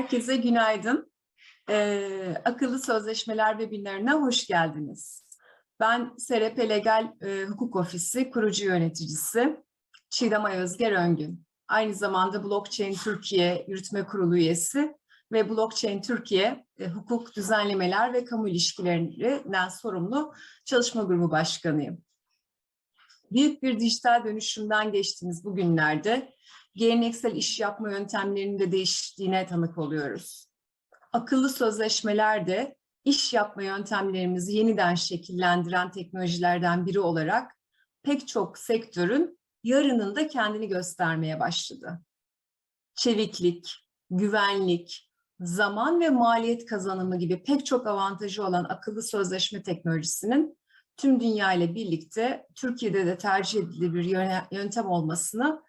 Herkese günaydın. Ee, akıllı Sözleşmeler webinarına hoş geldiniz. Ben SRP Legal e, Hukuk Ofisi kurucu yöneticisi Çiğdem Özger Öngün. Aynı zamanda Blockchain Türkiye Yürütme Kurulu üyesi ve Blockchain Türkiye e, Hukuk Düzenlemeler ve Kamu İlişkilerinden sorumlu çalışma grubu başkanıyım. Büyük bir dijital dönüşümden geçtiğimiz bu günlerde geleneksel iş yapma yöntemlerinin de değiştiğine tanık oluyoruz. Akıllı sözleşmeler de iş yapma yöntemlerimizi yeniden şekillendiren teknolojilerden biri olarak pek çok sektörün yarının da kendini göstermeye başladı. Çeviklik, güvenlik, zaman ve maliyet kazanımı gibi pek çok avantajı olan akıllı sözleşme teknolojisinin tüm dünya ile birlikte Türkiye'de de tercih edilir bir yöntem olmasını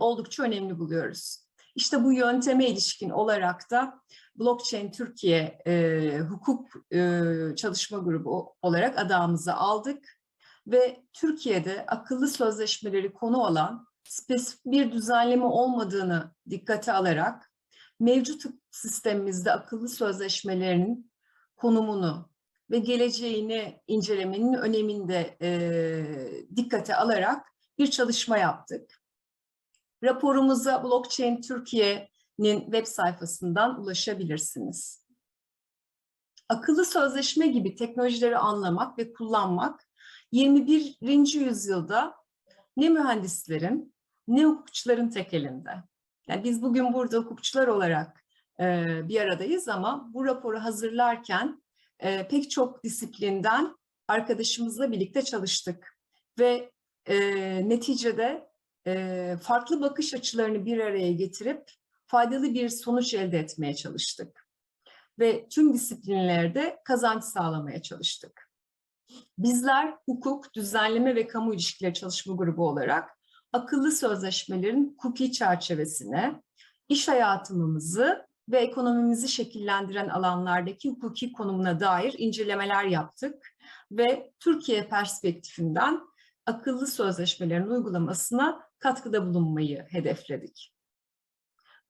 oldukça önemli buluyoruz. İşte bu yönteme ilişkin olarak da Blockchain Türkiye e, hukuk e, çalışma grubu olarak adağımızı aldık ve Türkiye'de akıllı sözleşmeleri konu olan spesifik bir düzenleme olmadığını dikkate alarak mevcut sistemimizde akıllı sözleşmelerinin konumunu ve geleceğini incelemenin öneminde e, dikkate alarak bir çalışma yaptık. Raporumuza Blockchain Türkiye'nin web sayfasından ulaşabilirsiniz. Akıllı sözleşme gibi teknolojileri anlamak ve kullanmak 21. yüzyılda ne mühendislerin ne hukukçuların tek elinde. Yani biz bugün burada hukukçular olarak e, bir aradayız ama bu raporu hazırlarken e, pek çok disiplinden arkadaşımızla birlikte çalıştık. Ve e, neticede farklı bakış açılarını bir araya getirip faydalı bir sonuç elde etmeye çalıştık. Ve tüm disiplinlerde kazanç sağlamaya çalıştık. Bizler hukuk, düzenleme ve kamu ilişkileri çalışma grubu olarak akıllı sözleşmelerin hukuki çerçevesine, iş hayatımızı ve ekonomimizi şekillendiren alanlardaki hukuki konumuna dair incelemeler yaptık ve Türkiye perspektifinden akıllı sözleşmelerin uygulamasına katkıda bulunmayı hedefledik.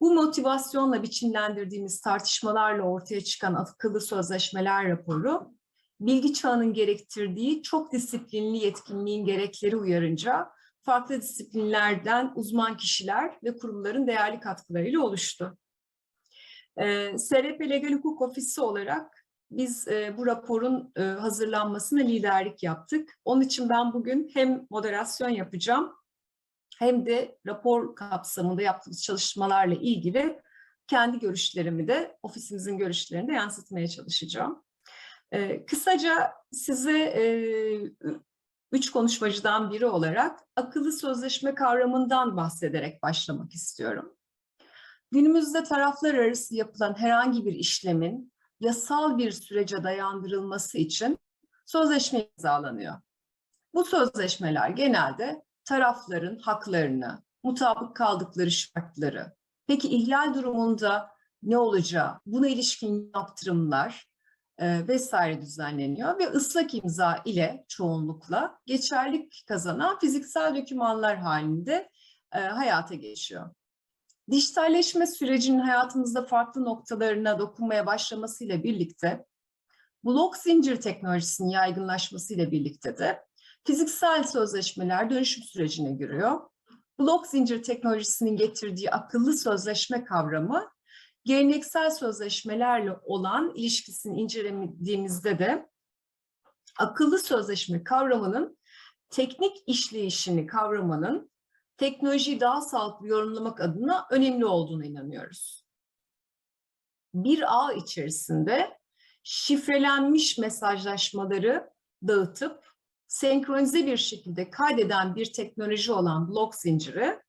Bu motivasyonla biçimlendirdiğimiz tartışmalarla ortaya çıkan akıllı sözleşmeler raporu, bilgi çağının gerektirdiği çok disiplinli yetkinliğin gerekleri uyarınca farklı disiplinlerden uzman kişiler ve kurumların değerli katkılarıyla oluştu. Ee, SRP Legal Hukuk Ofisi olarak biz e, bu raporun e, hazırlanmasına liderlik yaptık. Onun için ben bugün hem moderasyon yapacağım hem de rapor kapsamında yaptığımız çalışmalarla ilgili kendi görüşlerimi de ofisimizin görüşlerini de yansıtmaya çalışacağım. Ee, kısaca size e, üç konuşmacıdan biri olarak akıllı sözleşme kavramından bahsederek başlamak istiyorum. Günümüzde taraflar arası yapılan herhangi bir işlemin yasal bir sürece dayandırılması için sözleşme imzalanıyor. Bu sözleşmeler genelde tarafların haklarını, mutabık kaldıkları şartları, peki ihlal durumunda ne olacağı, buna ilişkin yaptırımlar e, vesaire düzenleniyor ve ıslak imza ile çoğunlukla geçerlik kazanan fiziksel dokümanlar halinde e, hayata geçiyor. Dijitalleşme sürecinin hayatımızda farklı noktalarına dokunmaya başlamasıyla birlikte blok zincir teknolojisinin yaygınlaşmasıyla birlikte de fiziksel sözleşmeler dönüşüm sürecine giriyor. Blok zincir teknolojisinin getirdiği akıllı sözleşme kavramı geleneksel sözleşmelerle olan ilişkisini incelediğimizde de akıllı sözleşme kavramının teknik işleyişini kavramanın teknolojiyi daha sağlıklı yorumlamak adına önemli olduğunu inanıyoruz. Bir ağ içerisinde şifrelenmiş mesajlaşmaları dağıtıp senkronize bir şekilde kaydeden bir teknoloji olan blok zinciri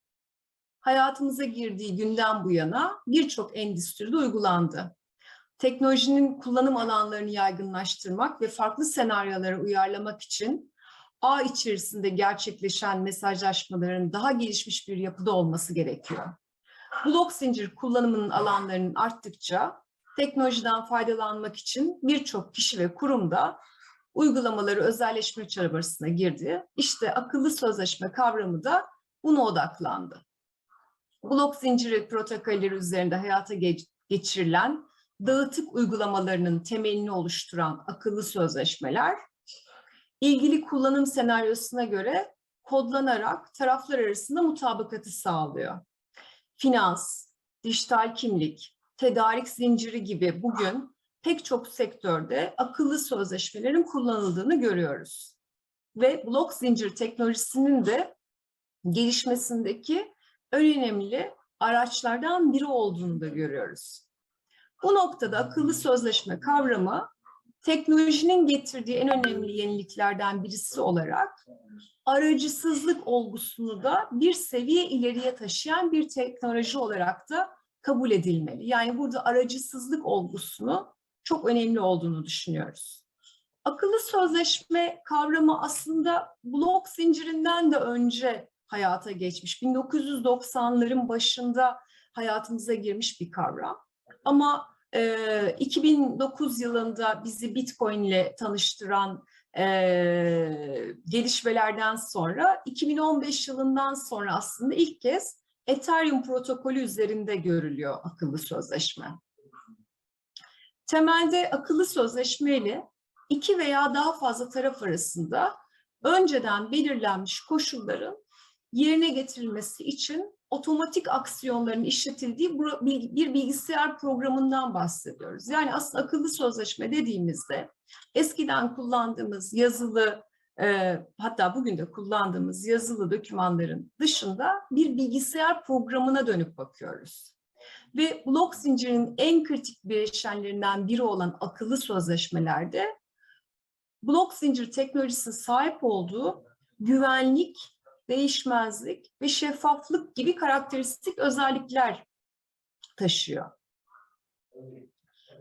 hayatımıza girdiği günden bu yana birçok endüstride uygulandı. Teknolojinin kullanım alanlarını yaygınlaştırmak ve farklı senaryolara uyarlamak için ağ içerisinde gerçekleşen mesajlaşmaların daha gelişmiş bir yapıda olması gerekiyor. Blok zincir kullanımının alanlarının arttıkça teknolojiden faydalanmak için birçok kişi ve kurum da uygulamaları özelleşme çabasına girdi. İşte akıllı sözleşme kavramı da buna odaklandı. Blok zinciri protokolleri üzerinde hayata geçirilen dağıtık uygulamalarının temelini oluşturan akıllı sözleşmeler, ilgili kullanım senaryosuna göre kodlanarak taraflar arasında mutabakatı sağlıyor. Finans, dijital kimlik, tedarik zinciri gibi bugün pek çok sektörde akıllı sözleşmelerin kullanıldığını görüyoruz. Ve blok zincir teknolojisinin de gelişmesindeki önemli araçlardan biri olduğunu da görüyoruz. Bu noktada akıllı sözleşme kavramı teknolojinin getirdiği en önemli yeniliklerden birisi olarak aracısızlık olgusunu da bir seviye ileriye taşıyan bir teknoloji olarak da kabul edilmeli. Yani burada aracısızlık olgusunu çok önemli olduğunu düşünüyoruz. Akıllı sözleşme kavramı aslında blok zincirinden de önce hayata geçmiş. 1990'ların başında hayatımıza girmiş bir kavram. Ama e, 2009 yılında bizi Bitcoin ile tanıştıran e, gelişmelerden sonra 2015 yılından sonra aslında ilk kez Ethereum protokolü üzerinde görülüyor akıllı sözleşme. Temelde akıllı sözleşme ile iki veya daha fazla taraf arasında önceden belirlenmiş koşulların yerine getirilmesi için otomatik aksiyonların işletildiği bir bilgisayar programından bahsediyoruz. Yani aslında akıllı sözleşme dediğimizde eskiden kullandığımız yazılı e, hatta bugün de kullandığımız yazılı dokümanların dışında bir bilgisayar programına dönüp bakıyoruz. Ve blok zincirinin en kritik bileşenlerinden biri olan akıllı sözleşmelerde blok zincir teknolojisine sahip olduğu güvenlik, değişmezlik ve şeffaflık gibi karakteristik özellikler taşıyor.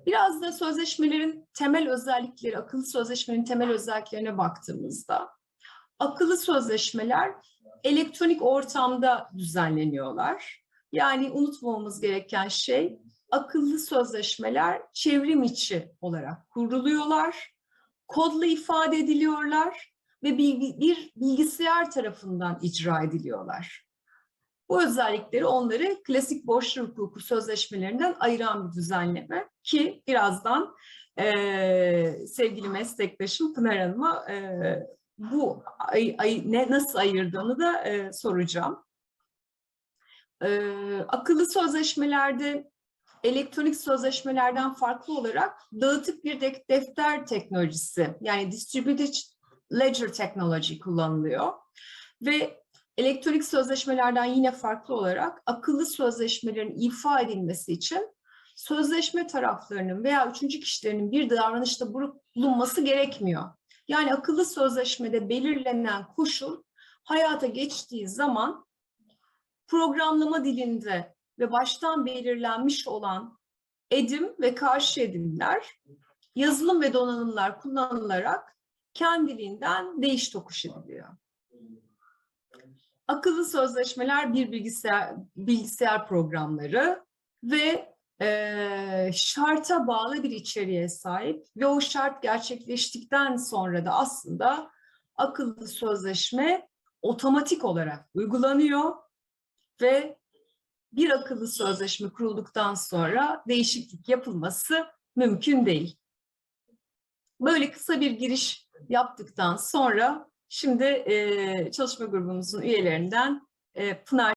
Biraz da sözleşmelerin temel özellikleri, akıllı sözleşmenin temel özelliklerine baktığımızda, akıllı sözleşmeler elektronik ortamda düzenleniyorlar. Yani unutmamamız gereken şey, akıllı sözleşmeler çevrim içi olarak kuruluyorlar, kodla ifade ediliyorlar ve bir, bilgisayar tarafından icra ediliyorlar. Bu özellikleri onları klasik borçlu hukuku sözleşmelerinden ayıran bir düzenleme ki birazdan e, sevgili meslektaşım Pınar Hanım'a e, bu ay, ay, ne nasıl ayırdığını da e, soracağım. E, akıllı sözleşmelerde elektronik sözleşmelerden farklı olarak dağıtık bir defter teknolojisi yani distributed ledger technology kullanılıyor ve elektronik sözleşmelerden yine farklı olarak akıllı sözleşmelerin ifa edilmesi için sözleşme taraflarının veya üçüncü kişilerin bir davranışta bulunması gerekmiyor. Yani akıllı sözleşmede belirlenen koşul hayata geçtiği zaman programlama dilinde ve baştan belirlenmiş olan edim ve karşı edimler, yazılım ve donanımlar kullanılarak kendiliğinden değiş tokuş ediliyor. Akıllı sözleşmeler bir bilgisayar, bilgisayar programları ve e, şarta bağlı bir içeriğe sahip ve o şart gerçekleştikten sonra da aslında akıllı sözleşme otomatik olarak uygulanıyor ve bir akıllı sözleşme kurulduktan sonra değişiklik yapılması mümkün değil. Böyle kısa bir giriş yaptıktan sonra şimdi çalışma grubumuzun üyelerinden Pınar